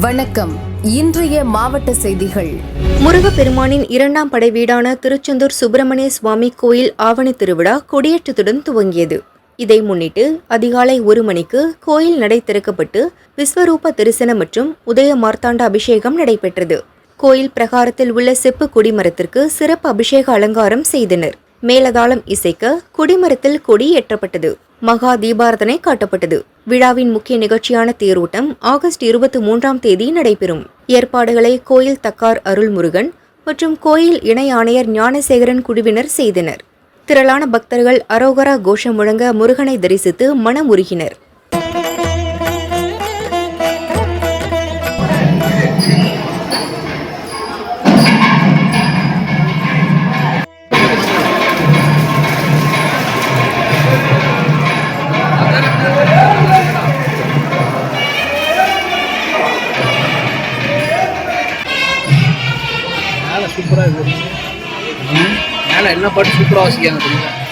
வணக்கம். இன்றைய மாவட்ட செய்திகள். முருகப்பெருமானின் இரண்டாம் படை வீடான திருச்செந்தூர் சுப்பிரமணிய சுவாமி கோயில் ஆவணி திருவிழா கொடியேற்றத்துடன் துவங்கியது. இதை முன்னிட்டு அதிகாலை ஒரு மணிக்கு கோயில் நடை திறக்கப்பட்டு விஸ்வரூப தரிசனம் மற்றும் உதய மார்த்தாண்ட அபிஷேகம் நடைபெற்றது. கோயில் பிரகாரத்தில் உள்ள செப்பு கொடிமரத்திற்கு சிறப்பு அபிஷேக அலங்காரம் செய்தனர். மேலதாளம் இசைக்க கொடிமரத்தில் கொடி ஏற்றப்பட்டது. மகா தீபாரதனை காட்டப்பட்டது. விழாவின் முக்கிய நிகழ்ச்சியான தேரோட்டம் ஆகஸ்ட் இருபத்தி மூன்றாம் தேதி நடைபெறும். ஏற்பாடுகளை கோயில் தக்கார் அருள்முருகன் மற்றும் கோயில் இணை ஆணையர் ஞானசேகரன் குழுவினர் செய்தனர். திரளான பக்தர்கள் அரோகரா கோஷம் முழங்க முருகனை தரிசித்து மனம் உருகினர் சூப்பராக இருக்குது மேலே என்ன பாட்டு சூப்பராக வாசிக்காங்க தெரியுங்களா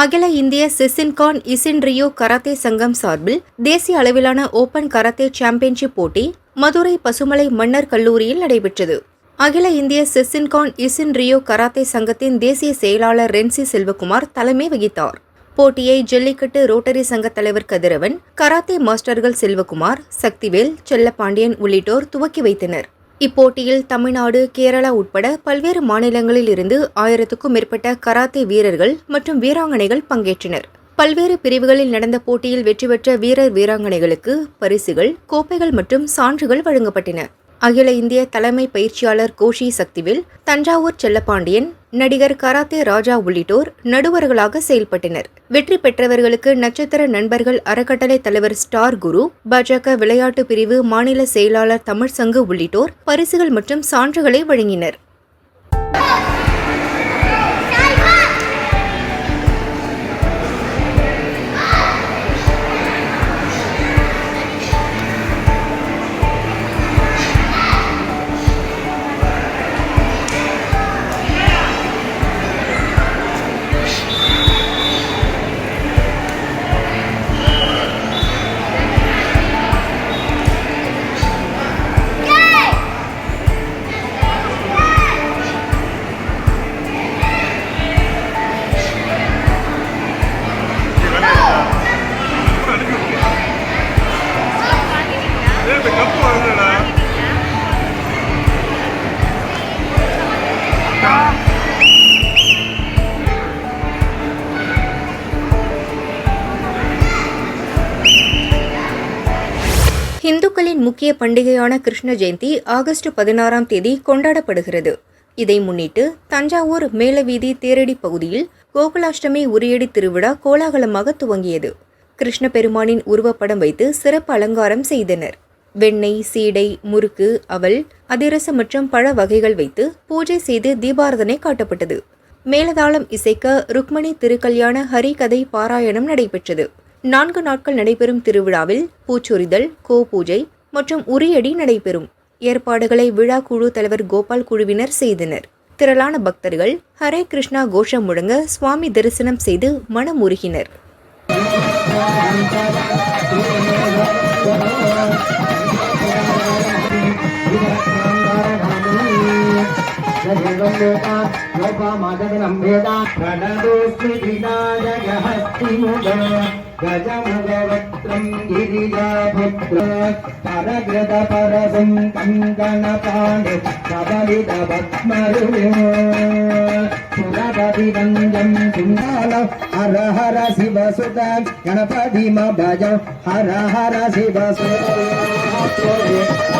அகில இந்திய சிசின்கான் இசின் ரியோ கராத்தே சங்கம் சார்பில் தேசிய அளவிலான ஓபன் கராத்தே சாம்பியன்ஷிப் போட்டி மதுரை பசுமலை மன்னர் கல்லூரியில் நடைபெற்றது. அகில இந்திய சிசின்கான் இசின் ரியோ கராத்தே சங்கத்தின் தேசிய செயலாளர் ரென்சி செல்வகுமார் தலைமை வகித்தார். போட்டியை ஜல்லிக்கட்டு ரோட்டரி சங்க தலைவர் கதிரவன் கராத்தே மாஸ்டர்கள் செல்வகுமார் சக்திவேல் செல்லப்பாண்டியன் உள்ளிட்டோர் துவக்கி வைத்தனர். இப்போட்டியில் தமிழ்நாடு கேரளா உட்பட பல்வேறு மாநிலங்களில் இருந்து ஆயிரத்துக்கும் மேற்பட்ட கராத்தே வீரர்கள் மற்றும் வீராங்கனைகள் பங்கேற்றனர். பல்வேறு பிரிவுகளில் நடந்த போட்டியில் வெற்றி பெற்ற வீரர் வீராங்கனைகளுக்கு பரிசுகள் கோப்பைகள் மற்றும் சான்றுகள் வழங்கப்பட்டன. அகில இந்திய தலைமை பயிற்சியாளர் கோஷி சக்திவேல் தஞ்சாவூர் செல்லப்பாண்டியன் நடிகர் கராத்தே ராஜா உள்ளிட்டோர் நடுவர்களாக செயல்பட்டனர். வெற்றி பெற்றவர்களுக்கு நட்சத்திர நண்பர்கள் அறக்கட்டளை தலைவர் ஸ்டார் குரு பாஜக விளையாட்டு பிரிவு மாநில செயலாளர் தமிழ்சங்கு உள்ளிட்டோர் பரிசுகள் மற்றும் சான்றுகளை வழங்கினர். இந்துக்களின் முக்கிய பண்டிகையான கிருஷ்ண ஜெயந்தி ஆகஸ்ட் பதினாறாம் தேதி கொண்டாடப்படுகிறது. இதை முன்னிட்டு தஞ்சாவூர் மேலவீதி தேரடி பகுதியில் கோகுலாஷ்டமி உரியடி திருவிழா கோலாகலமாக துவங்கியது. கிருஷ்ண பெருமானின் உருவப்படம் வைத்து சிறப்பு அலங்காரம் செய்தனர். வெண்ணெய் சீடை முறுக்கு அவல் அதிரசம் மற்றும் பழ வகைகள் வைத்து பூஜை செய்து தீபாரதனை காட்டப்பட்டது. மேலதாளம் இசைக்க ருக்மணி திருக்கல்யாண ஹரிகதை பாராயணம் நடைபெற்றது. நான்கு நாட்கள் நடைபெறும் திருவிழாவில் பூச்சொரிதல் கோ பூஜை மற்றும் உரியடி நடைபெறும். ஏற்பாடுகளை விழா குழு தலைவர் கோபால் குழுவினர் செய்தனர். திரளான பக்தர்கள் ஹரே கிருஷ்ணா கோஷம் முழங்க சுவாமி தரிசனம் செய்து மனமுருகினர். గజముఖవక్త్రం గిరిజాభుత్ర పరగ్రత పరసం కంకణపాణి సబలిత పద్మరు సురపతి వంజం సుందాల హర హర శివ సుత గణపతి మజం హర హర శివ సుత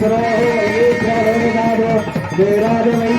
हर हर शिवसुत ಮಹಾ